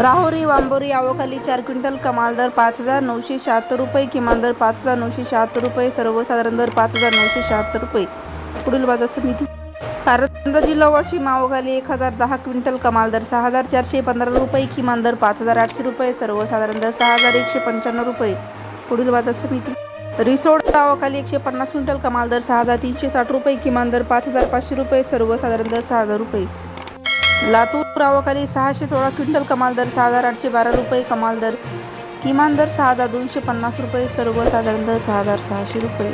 राहुरी वांबोरी आवखाली चार क्विंटल कमाल दर पाच हजार नऊशे शहात्तर रुपये किमान दर पाच हजार नऊशे शहात्तर रुपये सर्वसाधारण दर पाच हजार नऊशे शहात्तर रुपये. पुढील बाजार समिती. कारंजा जिल्हा वाशिम आवोखाली एक हजार दहा क्विंटल कमाल दर सहा हजार चारशे पंधरा रुपये किमान दर पाच हजार आठशे रुपये सर्वसाधारण दर सहा हजार एकशे पंच्याण्णव रुपये. पुढील बाजार समिती. रिसोड गावाखाली एकशे पन्नास क्विंटल कमाल दर सहा हजार तीनशे साठ रुपये किमान दर पाच हजार पाचशे रुपये सर्वसाधारण दर सहा हजार रुपये. लातूर गावाखाली सहाशे सोळा क्विंटल कमाल दर सहा हजार आठशे बारा रुपये कमाल दर किमान दर सहा हजार दोनशे पन्नास रुपये सर्वसाधारण दर सहा हजार सहाशे रुपये.